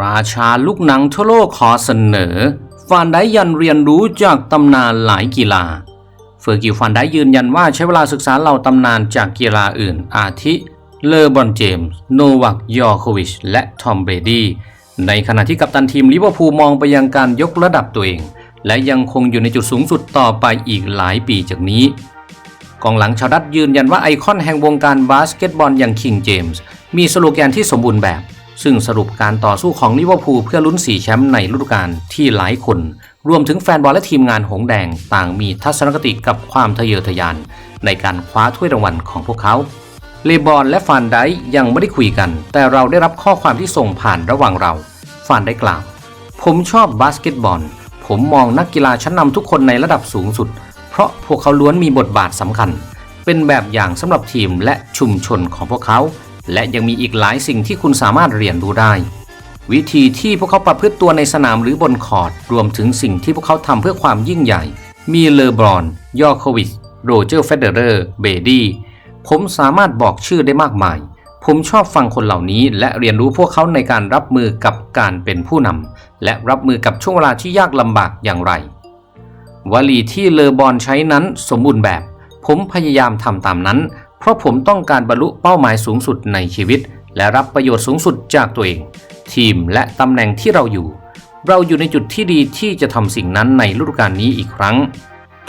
ราชาลูกหนังทั่วโลกขอเสนอฟานไดยันเรียนรู้จากตำนานหลายกีฬาเฟอร์กิลฟานไดยืนยันว่าใช้เวลาศึกษาเหล่าตำนานจากกีฬาอื่น อาทิเลอบอนเจมส์ โนวัคยอร์โควิช และทอมเบรดี้ในขณะที่กัปตันทีมลิเวอร์พูลมองไปยังการยกระดับตัวเอง และยังคงอยู่ในจุดสูงสุดต่อไปอีกหลายปีจากนี้กองหลังชาวดัตยืนยันว่าไอคอนแห่งวงการบาสเกตบอลอย่างคิงเจมส์มีสโลแกนที่สมบูรณ์แบบ ซึ่งสรุปการต่อสู้ของลิเวอร์พูลเพื่อลุ้นสีแชมป์ในฤดูกาลที่หลายคน รวมถึงแฟนบอลและทีมงานหงแดงต่างมีทัศนคติกับความทะเยอทะยาน ในการคว้าถ้วยรางวัลของพวกเขาเลบอนและฟานไดยังไม่ได้คุยกัน แต่เราได้รับข้อความที่ส่งผ่านระหว่างเราฟานได้กล่าว ผมชอบบาสเกตบอล ผมมองนักกีฬาชั้นนำทุกคนในระดับสูงสุด เพราะพวกเขาล้วนมีบทบาทสำคัญ เป็นแบบอย่างสำหรับทีมและชุมชนของพวกเขา และยังมีอีกหลายสิ่งที่คุณสามารถเรียนรู้ได้ วิธีที่พวกเขาประพฤติตัวในสนามหรือบนคอร์ตรวมถึงสิ่งที่พวกเขาทำเพื่อความยิ่งใหญ่ มีเลอบรอน ยอโควิชโรเจอร์เฟเดอร์ เบดี้ผมสามารถบอกชื่อได้มากมาย ผมชอบฟังคนเหล่านี้และเรียนรู้พวกเขาในการรับมือกับการเป็นผู้นำและรับมือกับช่วงเวลาที่ยากลำบากอย่างไร วลีที่เลอบอนใช้นั้นสมบูรณ์แบบ ผมพยายามทำตามนั้น เพราะผมต้องการบรรลุเป้าหมายสูงสุดในชีวิต และรับประโยชน์สูงสุดจากตัวเอง ทีมและตำแหน่งที่เราอยู่ เราอยู่ในจุดที่ดีที่จะทำสิ่งนั้นในฤดูกาลนี้อีกครั้ง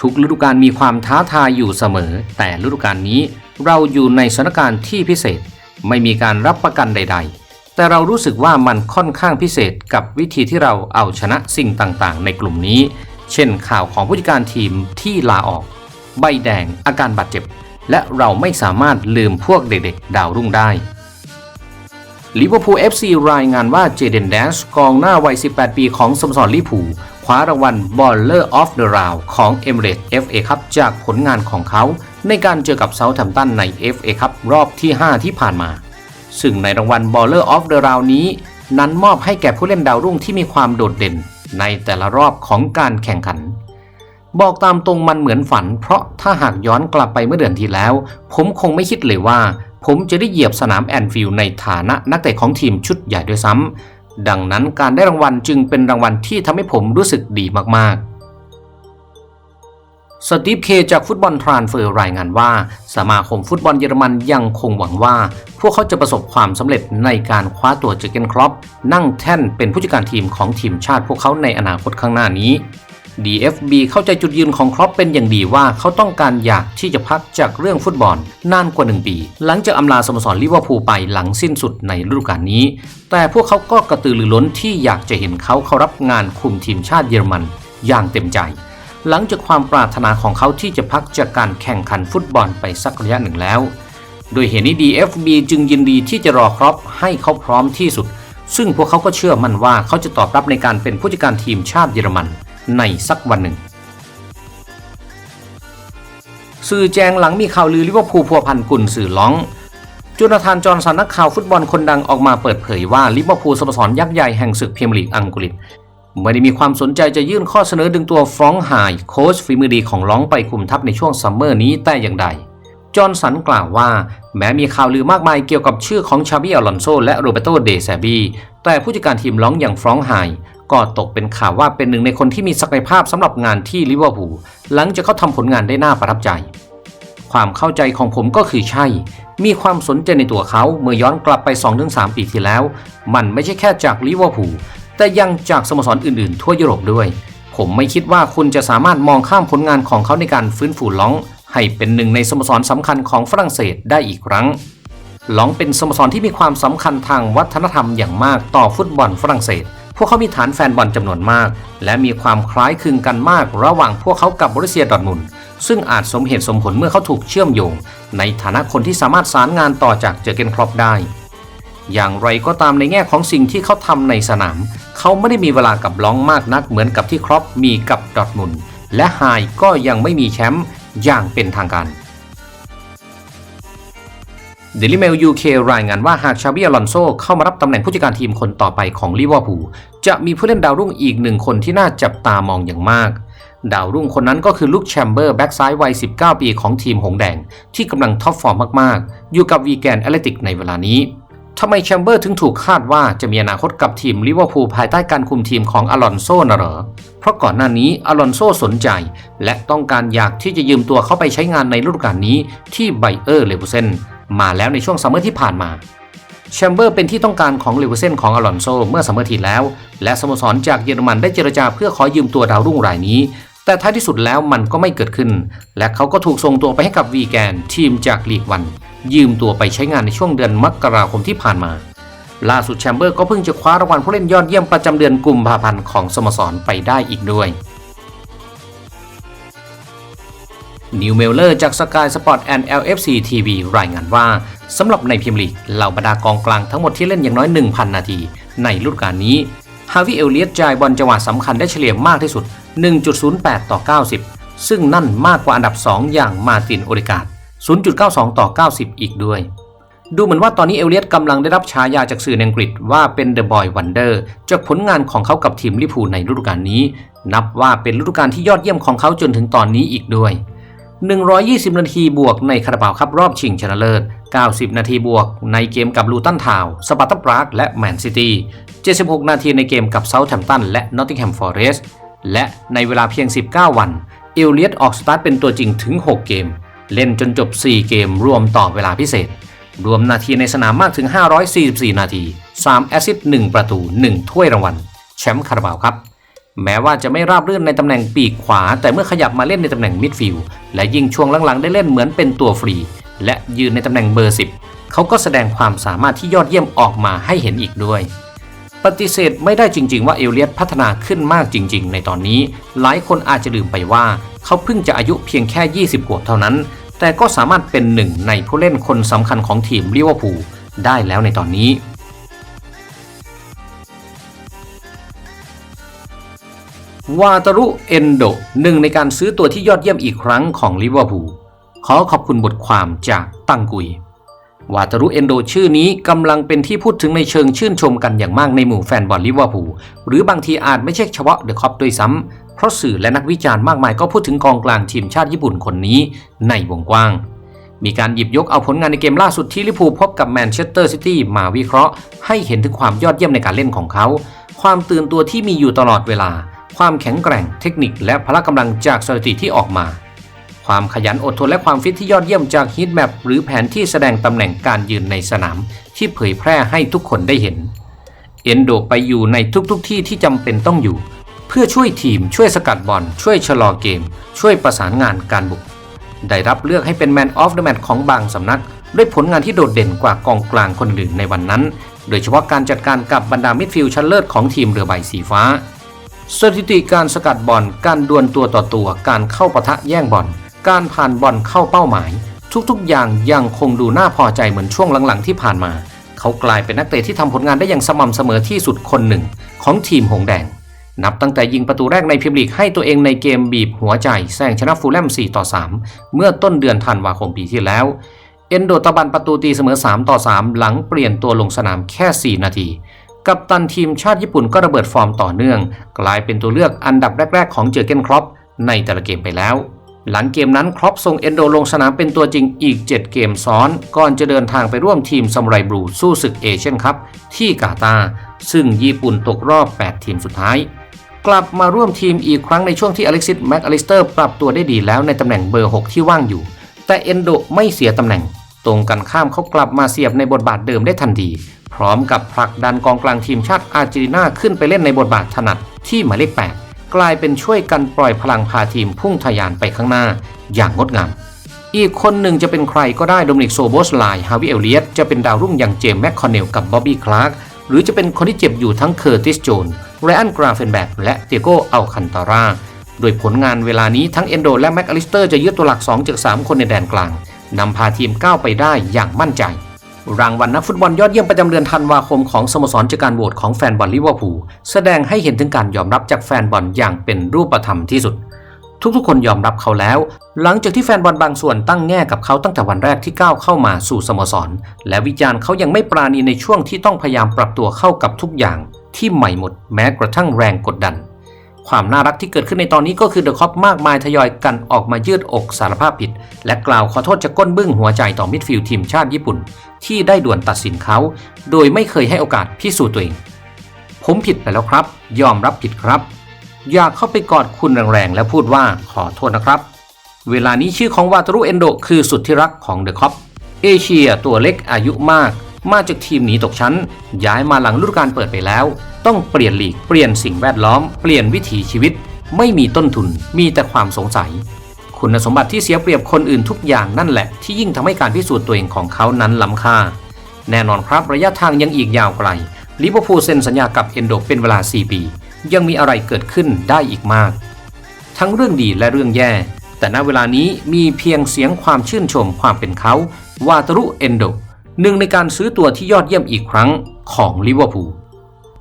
ทุกฤดูกาลมีความท้าทายอยู่เสมอ แต่ฤดูกาลนี้ เราอยู่ในสถานการณ์ที่พิเศษ ไม่มีการรับประกันใด ๆแต่เรารู้สึกว่ามันค่อนข้างพิเศษกับวิธีที่เราเอาชนะสิ่งต่างๆ ในกลุ่มนี้ เช่นข่าวของผู้จัดการทีมที่ลาออก ใบแดงอาการบาดเจ็บ และเราไม่สามารถลืมพวกเด็กๆ ดาวรุ่งได้ลิเวอร์พูล FC รายงานว่าเจเดนแดนส์กองหน้าวัย 18 ปีของสโมสรลิเวอร์พูลคว้ารางวัล Baller of the Round ของ Emirates FA ครับจากผลงานของเขา ในการเจอกับเซาท์แ m ม t ตันใน FA ครับรอบที่ 5 ที่ผ่านมา ซึ่งในรางวัล Baller of the Round นี้ นั้นมอบให้แก่ผู้เล่นดาวรุ่งที่มีความโดดเด่น ในแต่ละรอบของการแข่งขัน บอกตามตรงมันเหมือนฝัน เพราะถ้าหากย้อนกลับไปเมื่อเดือนที่แล้ว ผมคงไม่คิดเลยว่า ผมจะได้เหยียบสนามแอนฟิลด์ในฐานะนักเตะของทีมชุดใหญ่ด้วยซ้ำดังนั้นการได้รางวัลจึงเป็นรางวัลที่ทำให้ผมรู้สึกดีมากๆสตีฟเคจากฟุตบอลทรานเฟอร์รายงานว่า สมาคมฟุตบอลเยอรมันยังคงหวังว่า พวกเขาจะประสบความสำเร็จในการคว้าตัวเจอเกนครอปนั่งแท่นเป็นผู้จัดการทีมของทีมชาติพวกเขาในอนาคตข้างหน้านี้ DFB เข้าใจจุดยืนของครอปเป็นอย่างดีว่าเขาต้องการอยากที่จะพักจากเรื่องฟุตบอลนานกว่า 1 ปี หลังจากอำลาสโมสรลิเวอร์พูลไปหลังสิ้นสุดในฤดูกาลนี้ แต่พวกเขาก็กระตือรือร้นที่อยากจะเห็นเขาเข้ารับงานคุมทีมชาติเยอรมันอย่างเต็มใจ หลังจากความปรารถนาของเขาที่จะพักจากการแข่งขันฟุตบอลไปสักระยะหนึ่งแล้ว โดยเหตุนี้ DFB จึงยินดีที่จะรอครอปให้เขาพร้อมที่สุด ซึ่งพวกเขาก็เชื่อมั่นว่าเขาจะตอบรับในการเป็นผู้จัดการทีมชาติเยอรมัน ในสักวันหนึ่ง สื่อแจงหลังมีข่าวลือลิเวอร์พูลพัวพันกุนสื่อล้องจูนาธานจอห์นสันนักข่าวฟุตบอลคนดังออกมาเปิดเผยว่าลิเวอร์พูลสโมสรยักษ์ใหญ่แห่งศึกพรีเมียร์ลีกอังกฤษไม่ได้มีความสนใจจะยื่นข้อเสนอดึงตัวฟรองไฮโค้ชฝีมือดีของล้องไปคุมทัพในช่วงซัมเมอร์นี้แต่อย่างใด จอห์นสันกล่าวว่า แม้มีข่าวลือมากมายเกี่ยวกับชื่อของชาบิอลลอนโซและโรเบโตเดซาบีแต่ผู้จัดการทีมล้องอย่างฟรองไฮ ก็ตกเป็นข่าวว่าเป็นหนึ่งในคนที่มีศักยภาพสำหรับงานที่ลิเวอร์พูลหลังจากเขาทำผลงานได้น่าประทับใจ ความเข้าใจของผมก็คือใช่ มีความสนใจในตัวเขาเมื่อย้อนกลับไป 2-3 ปีที่แล้ว มันไม่ใช่แค่จากลิเวอร์พูลแต่ยังจากสโมสรอื่นๆ ทั่วยุโรปด้วย ผมไม่คิดว่าคุณจะสามารถมองข้ามผลงานของเขาในการฟื้นฟูล้องให้เป็นหนึ่งในสโมสรสำคัญของฝรั่งเศสได้อีกครั้งลองเป็นสโมสรที่มีความสำคัญทางวัฒนธรรมอย่างมากต่อฟุตบอลฝรั่งเศส พวกเขามีฐานแฟนบอลจำนวนมาก และมีความคล้ายคลึงกันมากระหว่างพวกเขากับบริเซียดอร์ทมุนซึ่งอาจสมเหตุสมผลเมื่อเขาถูกเชื่อมโยง ในฐานะคนที่สามารถสารงานต่อจากเจอเกนครอปได้ อย่างไรก็ตามในแง่ของสิ่งที่เขาทำในสนาม เขาไม่ได้มีเวลากับล้องมากนักเหมือนกับที่ครอปมีกับดอร์ทมุนและไฮก็ยังไม่มีแชมป์อย่างเป็นทางการ เดลิเมลยูเครายงานว่าหากชาบิอลอนโซเข้ามารับตำแหน่งผู้จัดการทีมคนต่อไปของลิเวอร์พูลจะมีผู้เล่นดาวรุ่งอีกหนึ่งคนที่น่าจับตามองอย่างมาก ดาวรุ่งคนนั้นก็คือลุคแชมเบอร์แบ็กซ้ายวัย 19 ปีของทีมหงแดง ที่กำลังท็อปฟอร์มมากๆ อยู่กับวีแกนแอตเลติกในเวลานี้ทำไมแชมเบอร์ถึงถูกคาดว่าจะมีอนาคตกับทีมลิเวอร์พูลภายใต้การคุมทีมของอลอนโซ่นะเหรอ เพราะก่อนหน้านี้อลอนโซ่สนใจ และต้องการอยากที่จะยืมตัวเข้าไปใช้งานในฤดูกาลนี้ที่ไบเออร์เลเวอร์เซนมาแล้วในช่วงซัมเมอร์ที่ผ่านมาแชมเบอร์เป็นที่ต้องการของเลเวอร์เซนของอลอนโซเมื่อซัมเมอร์ที่แล้ว และสโมสรจากเยอรมันได้เจรจาเพื่อขอยืมตัวดาวรุ่งรายนี้ แต่ท้ายที่สุดแล้วมันก็ไม่เกิดขึ้น และเขาก็ถูกส่งตัวไปให้กับวีแกนทีมจากลีกวัน ยืมตัวไปใช้งานในช่วงเดือนมกราคมที่ผ่านมา ล่าสุดแชมเบอร์ก็เพิ่งจะคว้ารางวัลผู้เล่นยอดเยี่ยมประจำเดือนกุมภาพันธ์ของสโมสรไปได้อีกด้วย นิวเมลเลอร์จากสกายสปอร์ตแอนด์ LFC TV รายงานว่าสำหรับในพรีเมียร์ลีกเหล่าบรรดากองกลางทั้งหมดที่เล่นอย่างน้อย 1,000 นาที ในฤดูกาลนี้ฮาวิเอลเลียตจ่ายบอลจังหวะสำคัญได้เฉลี่ยมากที่สุด 1.08 ต่อ 90 ซึ่งนั่นมากกว่าอันดับ 2 อย่างมาตินโอเดกาด0.92 ต่อ 90 อีกด้วย ดูเหมือนว่าตอนนี้เอลเลียตกำลังได้รับฉายาจากสื่อในอังกฤษว่าเป็นเดอะบอยวันเดอร์จากผลงานของเขากับทีมลิพูในฤดูกาลนี้ นับว่าเป็นฤดูกาลที่ยอดเยี่ยมของเขาจนถึงตอนนี้อีกด้วย 120 นาทีบวกในคาราบาวครับรอบชิงชนะเลิศ 90 นาทีบวกในเกมกับลูตันทาวสปาร์ตันปรากและแมนซิตี้ 76 นาทีในเกมกับเซาท์แฮมป์ตันและนอตติงแฮมฟอร์เรสต์ และในเวลาเพียง 19 วัน เอลเลียตออกสตาร์ทเป็นตัวจริงถึง 6 เกม เล่นจนจบ 4 เกมรวมต่อเวลาพิเศษ รวมนาทีในสนามมากถึง 544 นาที 3 แอสซิสต์1ประตู 1 ถ้วยรางวัลแชมป์คาราบาวครับ แม้ว่าจะไม่ราบรื่นในตำแหน่งปีกขวา แต่เมื่อขยับมาเล่นในตำแหน่งมิดฟิลด์และยิ่งช่วงหลังๆได้เล่นเหมือนเป็นตัวฟรี และยืนในตำแหน่งเบอร์10เขาก็แสดงความสามารถที่ยอดเยี่ยมออกมาให้เห็นอีกด้วย ปฏิเสธไม่ได้จริง ๆ ว่าเอลเลียตพัฒนาขึ้นมากจริง ๆ ในตอนนี้ หลายคนอาจจะลืมไปว่า เขาเพิ่งจะอายุเพียงแค่ 20 ขวบเท่านั้น แต่ก็สามารถเป็นหนึ่งในผู้เล่นคนสำคัญของทีมลิเวอร์พูลได้แล้วในตอนนี้ วาตารุเอนโดหนึ่งในการซื้อตัวที่ยอดเยี่ยมอีกครั้งของลิเวอร์พูลขอขอบคุณบทความจากตังกุยวาตารุเอนโดชื่อนี้กำลังเป็นที่พูดถึงในเชิงชื่นชมกันอย่างมากในหมู่แฟนบอลลิเวอร์พูลหรือบางทีอาจไม่ใช่เฉพาะเดอะคอปด้วยซ้ำเพราะสื่อและนักวิจารณ์มากมายก็พูดถึงกองกลางทีมชาติญี่ปุ่นคนนี้ในวงกว้าง มีการหยิบยกเอาผลงานในเกมล่าสุดที่ลิเวอร์พูลพบกับแมนเชสเตอร์ซิตี้มาวิเคราะห์ ให้เห็นถึงความยอดเยี่ยมในการเล่นของเขา ความตื่นตัวที่มีอยู่ตลอดเวลา ความแข็งแกร่งเทคนิคและพละกำลังจากสถิติที่ออกมา ความขยันอดทนและความฟิตที่ยอดเยี่ยมจากฮีทแมปหรือแผนที่แสดงตำแหน่งการยืนในสนามที่เผยแพร่ให้ทุกคนได้เห็น เอนโดไปอยู่ในทุกๆทที่ที่จำเป็นต้องอยู่ เพื่อช่วยทีม ช่วยสกัดบอลช่วยชะลอเกม ช่วยประสานงานการบุก ได้รับเลือกให้เป็นแมนออฟเดอะแมตของบางสำนัก ด้วยผลงานที่โดดเด่นกว่ากองกลางคนอื่นในวันนั้น โดยเฉพาะการจัดการกับบรรดามิดฟิลด์ชั้นเลิศของทีมเรือใบสีฟ้า สถิติการสกัดบอล การดวลตัวต่อตัว การเข้าปะทะแย่งบอล การผ่านบอลเข้าเป้าหมาย ทุกๆ อย่างยังคงดูน่าพอใจเหมือนช่วงหลังๆที่ผ่านมา เขากลายเป็นนักเตะที่ทำผลงานได้อย่างสม่ำเสมอที่สุดคนหนึ่ง ของทีมหงแดง นับตั้งแต่ยิงประตูแรกในพรีเมียร์ลีกให้ตัวเองในเกมบีบหัวใจแซงชนะฟูลแลม 4 ต่อ 3 เมื่อต้นเดือนธันวาคมปีที่แล้ว เอนโดตะบันประตูตีเสมอ 3 ต่อ 3 หลังเปลี่ยนตัวลงสนามแค่ 4 นาที กัปตันทีมชาติญี่ปุ่นก็ระเบิดฟอร์มต่อเนื่อง กลายเป็นตัวเลือกอันดับแรก ๆ ของเจอเกนครอปในแต่ละเกมไปแล้ว หลังเกมนั้นครอปส่งเอนโดลงสนามเป็นตัวจริงอีก 7 เกมซ้อน ก่อนจะเดินทางไปร่วมทีมซัมไรบลูสู้ศึกเอเชียนคัพที่กาตาซึ่งญี่ปุ่นตกรอบ 8 ทีมสุดท้ายกลับมาร่วมทีมอีกครั้งในช่วงที่อเล็กซิสแม็กอลิสเตอร์ปรับตัวได้ดีแล้วในตำแหน่งเบอร์ 6 ที่ว่างอยู่ แต่เอนโดไม่เสียตำแหน่ง ตรงกันข้ามเขากลับมาเสียบในบทบาทเดิมได้ทันที พร้อมกับผลักดันกองกลางทีมชาติอาร์เจนตินาขึ้นไปเล่นในบทบาทถนัดที่หมายเลข 8 กลายเป็นช่วยกันปล่อยพลังพาทีมพุ่งทะยานไปข้างหน้า อย่างงดงาม อีกคนหนึ่งจะเป็นใครก็ได้โดมินิกโซโบสไลฮาวิเอลเลียตจะเป็นดาวรุ่งอย่างเจมส์แมคคอนเนลกับบ๊อบบี้คลาร์กหรือจะเป็นคนที่เจ็บอยู่ทั้งเคอร์ติสโจนไรอันกราเฟนแบกและเตียโกอัลคันตาราโดยผลงานเวลานี้ทั้งเอนโดและแม็กอลิสเตอร์จะยึดตัวหลัก2จาก3คนในแดนกลางนำพาทีมก้าวไปได้อย่างมั่นใจ รางวัลนักฟุตบอลยอดเยี่ยมประจำเดือนธันวาคมของสโมสรจากการโหวตของแฟนบอลลิเวอร์พูลแสดงให้เห็นถึงการยอมรับจากแฟนบอลอย่างเป็นรูปธรรมที่สุด ทุกๆ คนยอมรับเขาแล้ว หลังจากที่แฟนบอลบางส่วนตั้งแง่กับเขาตั้งแต่วันแรกที่ก้าวเข้ามาสู่สโมสร และวิจารณ์เขายังไม่ปราณีในช่วงที่ต้องพยายามปรับตัวเข้ากับทุกอย่างที่ใหม่หมดแม้กระทั่งแรงกดดัน ความน่ารักที่เกิดขึ้นในตอนนี้ก็คือเดอะคอปมากมายทยอยกันออกมายืดอกสารภาพผิด และกล่าวขอโทษจากก้นบึ้งหัวใจต่อมิดฟิลด์ทีมชาติญี่ปุ่น ที่ได้ด่วนตัดสินเขา โดยไม่เคยให้โอกาสพิสูจน์ตัวเอง ผมผิดไปแล้วครับ ยอมรับผิดครับ อยากเข้าไปกอดคุณแรงๆ และพูดว่าขอโทษนะครับ เวลานี้ชื่อของวาตารุเอนโดคือสุดที่รักของเดอะคอปเอเชียตัวเล็กอายุมาก มาจากทีมหนีตกชั้น ย้ายมาหลังฤดูกาลเปิดไปแล้ว ต้องเปลี่ยนลีกเปลี่ยนสิ่งแวดล้อมเปลี่ยนวิถีชีวิต ไม่มีต้นทุนมีแต่ความสงสัย คุณสมบัติที่เสียเปรียบคนอื่นทุกอย่างนั่นแหละ ที่ยิ่งทำให้การพิสูจน์ตัวเองของเขานั้นล้ำค่า แน่นอนครับระยะทางยังอีกยาวไกลลิเวอร์พูลเซ็นสัญญากับเอนโดเป็นเวลา 4 ปี ยังมีอะไรเกิดขึ้นได้อีกมาก ทั้งเรื่องดีและเรื่องแย่ แต่ณเวลานี้มีเพียงเสียงความชื่นชมความเป็นเขา วาตรุเอนโด หนึ่งในการซื้อตัวที่ยอดเยี่ยมอีกครั้งของลิเวอร์พูล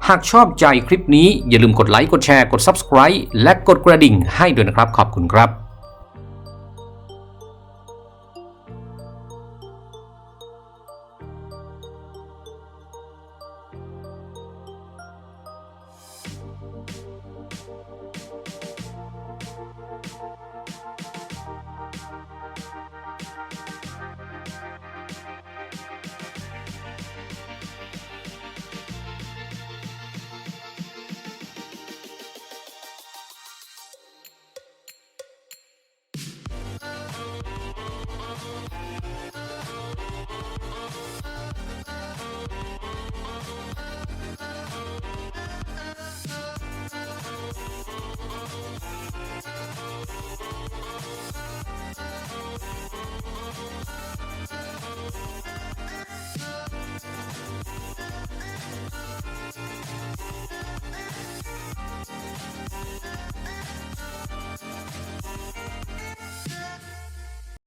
หากชอบใจคลิปนี้อย่าลืมกดไลค์ กดแชร์ กด Subscribe และกดกระดิ่งให้ด้วยนะครับ ขอบคุณครับ